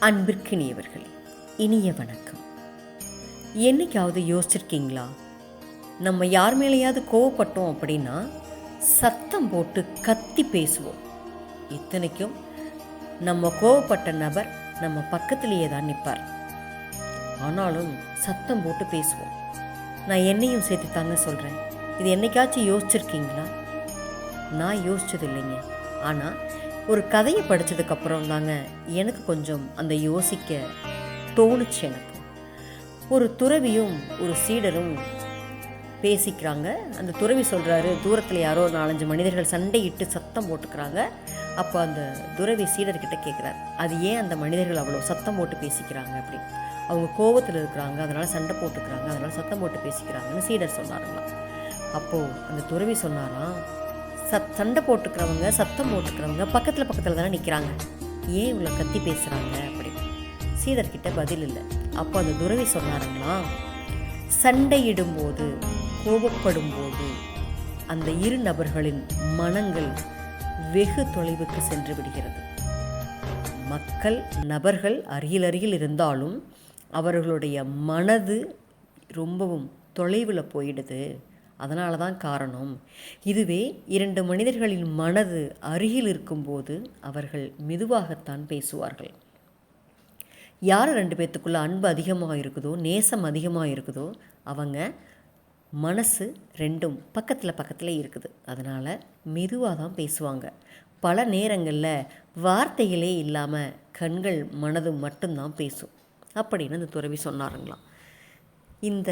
அன்பிற்கினியவர்களே இனிய வணக்கம். என்னைக்காவது யோசிச்சிருக்கீங்களா? நம்ம யார் மேலேயாவது கோவப்பட்டோம் அப்படின்னா சத்தம் போட்டு கத்தி பேசுவோம். இத்தனைக்கும் நம்ம கோவப்பட்ட நபர் நம்ம பக்கத்திலேயே தான் நிற்பார். ஆனாலும் சத்தம் போட்டு பேசுவோம். நான் என்னையும் சேர்த்து தாங்க சொல்கிறேன் இது என்னைக்காச்சும் யோசிச்சிருக்கீங்களா? நான் யோசிச்சது இல்லைங்க ஆனால் ஒரு கதையை படித்ததுக்கப்புறம் தாங்க எனக்கு கொஞ்சம் அந்த யோசிக்க தோணுச்சு எனக்கு. ஒரு துறவியும் ஒரு சீடரும் பேசிக்கிறாங்க. அந்த துறவி சொல்கிறாரு தூரத்தில் யாரோ ஒரு நாலஞ்சு மனிதர்கள் சண்டையிட்டு சத்தம் போட்டுக்கிறாங்க. அப்போ அந்த துறவி சீடர்கிட்ட கேட்குறாரு அது ஏன் அந்த மனிதர்கள் அவ்வளோ சத்தம் போட்டு பேசிக்கிறாங்க? அப்படி. அவங்க கோபத்தில் இருக்கிறாங்க அதனால் சண்டை போட்டுக்கிறாங்க அதனால் சத்தம் போட்டு பேசிக்கிறாங்கன்னு சீடர் சொன்னாருங்களாம். அப்போது அந்த துறவி சொன்னாராம் சத் சண்டை போட்டுக்கிறவங்க சத்தம் போட்டுக்கிறவங்க பக்கத்தில் பக்கத்தில் தானே நிற்கிறாங்க ஏன் இவ்வளோ கத்தி பேசுகிறாங்க அப்படின்னு சீதர்கிட்ட பதில் இல்லை. அப்போ அந்த துறவி சொன்னாருங்களா? சண்டையிடும்போது கோபப்படும் போது அந்த இரு நபர்களின் மனங்கள் வெகு தொலைவுக்கு சென்று விடுகிறது. மக்கள் நபர்கள் அருகில் அருகில் இருந்தாலும் அவர்களுடைய மனது ரொம்பவும் தொலைவில் போயிடுது. அதனால தான் காரணம். இதுவே இரண்டு மனிதர்களின் மனது அருகில் இருக்கும்போது அவர்கள் மெதுவாகத்தான் பேசுவார்கள். யார் ரெண்டு பேர்த்துக்குள்ளே அன்பு அதிகமாக இருக்குதோ நேசம் அதிகமாக இருக்குதோ அவங்க மனசு ரெண்டும் பக்கத்தில் பக்கத்தில் இருக்குது. அதனால் மெதுவாக தான் பேசுவாங்க. பல நேரங்களில் வார்த்தைகளே இல்லாமல் கண்கள் மனது மட்டும்தான் பேசும். அப்படின்னு அந்த துறவி சொன்னாருங்களாம். இந்த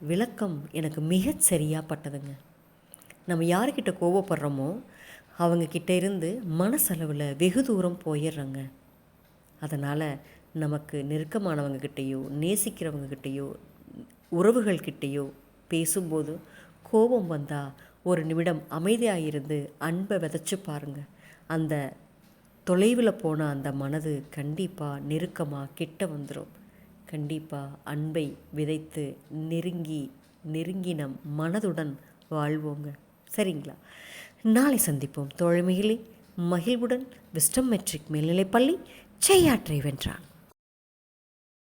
விளக்கம் எனக்கு மிகச் சரியாக பட்டதுங்க நம்ம யார்கிட்ட கோவப்படுறோமோ அவங்கக்கிட்ட இருந்து மனசளவில் வெகு தூரம் போயிடுறோங்க அதனால் நமக்கு நெருக்கமானவங்கக்கிட்டேயோ நேசிக்கிறவங்கக்கிட்டேயோ உறவுகள்கிட்டேயோ பேசும்போது கோபம் வந்தால் ஒரு நிமிடம் அமைதியாக இருந்து அன்பை விதைச்சி பாருங்க. அந்த தொலைவில் போன அந்த மனது கண்டிப்பாக நெருக்கமாக கிட்ட வந்துடும் கண்டிப்பாக அன்பை விதைத்து நெருங்கி நெருங்கினம் மனதுடன் வாழ்வோங்க. சரிங்களா? நாளை சந்திப்போம். தோழமைகளே மகிழ்வுடன் விஸ்டம் மெட்ரிக் மேல்நிலைப்பள்ளி செய்யாற்றை வென்றான்.